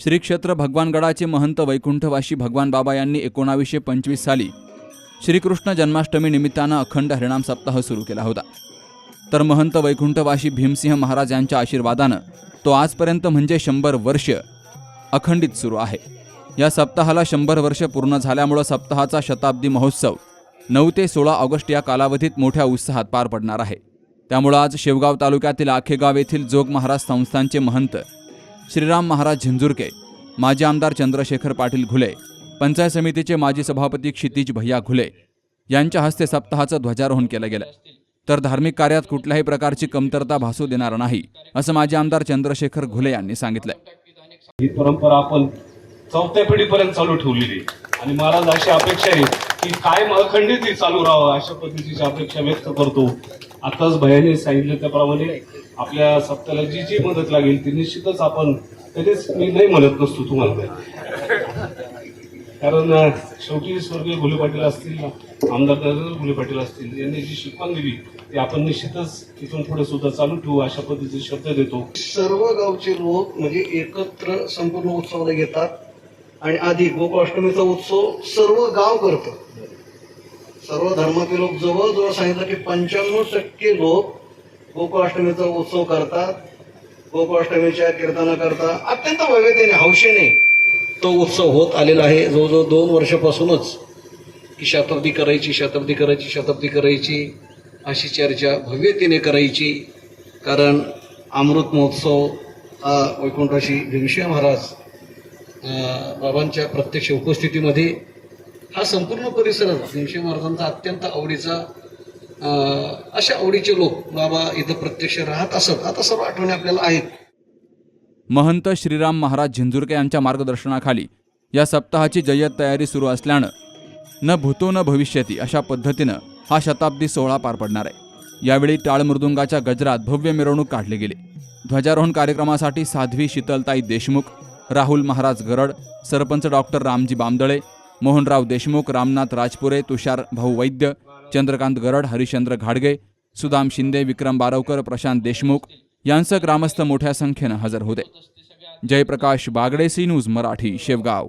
श्री क्षेत्र भगवानगडाचे महंत वैकुंठवासी भगवान बाबा यांनी एकोणावीसशे पंचवीस साली श्रीकृष्ण जन्माष्टमी निमित्तानं अखंड हरिणाम सप्ताह सुरू केला होता. तर महंत वैकुंठवासी भीमसिंह महाराज यांच्या आशीर्वादानं तो आजपर्यंत म्हणजे शंभर वर्ष अखंडित सुरू आहे. या सप्ताहाला शंभर वर्ष पूर्ण झाल्यामुळं सप्ताहाचा शताब्दी महोत्सव नऊ ते सोळा ऑगस्ट या कालावधीत मोठ्या उत्साहात पार पडणार आहे. त्यामुळं आज शेवगाव तालुक्यातील आखेगाव येथील जोग महाराज संस्थांचे महंत श्रीराम महाराज झिंजुरके माजी आमदार चंद्रशेखर पाटील घुले पंचायत समितीचे माजी सभापती क्षितिज भैया घुले यांच्या हस्ते सप्ताहाचं ध्वजारोहण केलं गेलं. तर धार्मिक कार्यात कुठल्याही प्रकारची कमतरता भासू देणार नाही असं माजी आमदार चंद्रशेखर घुले यांनी सांगितलं ही परंपरा आपण चौथ्या पिढीपर्यंत चालू ठेवलेली आणि महाराज अशी अपेक्षा आहे की कायम अखंडित चालू राहावं अशा पद्धतीची अपेक्षा व्यक्त करतो. आताच भयाने सांगितलं त्याप्रमाणे आपल्या सप्त्याला जी जी मदत लागेल ती निश्चितच आपण कधीच मी नाही म्हणत नसतो तुम्हाला कारण शेवटी स्वर्गीय भुले पाटील असतील ना आमदार दादा भुले पाटील असतील यांनी जी शिकवण दिली ती आपण निश्चितच तिथून पुढे सुद्धा चालू ठेवू अशा पद्धतीचे शब्द देतो. सर्व गावचे लोक म्हणजे एकत्र संपूर्ण उत्सवाला घेतात आणि आधी गोकुळाष्टमीचा उत्सव सर्व गाव करतं. सर्व धर्मातील लोक जवळजवळ सांगितलं की पंच्याण्णव टक्के लोक गोकुळाष्टमीचा उत्सव करतात. गोकुळाष्टमीच्या कीर्तना करता अत्यंत भव्यतेने हौशेने तो उत्सव होत आलेला आहे. जवळजवळ दोन वर्षापासूनच की शताब्दी करायची शताब्दी करायची शताब्दी करायची अशी चर्चा भव्यतेने करायची. कारण अमृत महोत्सव हा वैकुंठाशी भीमशिव महाराज बाबांच्या प्रत्यक्ष उपस्थितीमध्ये हा संपूर्ण परिसर भीमसिंह महाराजांचा अत्यंत आवडीचा अशा आवडीचे लोक बाबा इथं प्रत्यक्ष राहत असत. आता सर्व आठवणी आपल्याला आहेत. महंत श्रीराम महाराज झिंजुरके यांच्या मार्गदर्शनाखाली या सप्ताहाची जय्यत तयारी सुरू असल्यानं न भूतो न भविष्यती अशा पद्धतीनं हा शताब्दी सोहळा पार पडणार आहे. यावेळी टाळ मृदुंगाच्या गजरात भव्य मिरवणूक काढली गेली. ध्वजारोहण कार्यक्रमासाठी साध्वी शीतलताई देशमुख राहुल महाराज गरड सरपंच डॉक्टर रामजी बामदळे मोहनराव देशमुख रामनाथ राजपुरे तुषार भाऊ वैद्य चंद्रकांत गरड हरिश्चंद्र घाडगे सुदाम शिंदे विक्रम बारवकर प्रशांत देशमुख यांसह ग्रामस्थ मोठ्या संख्येनं हजर होते. Jayprakash Bagde C news Marathi Shevgaon.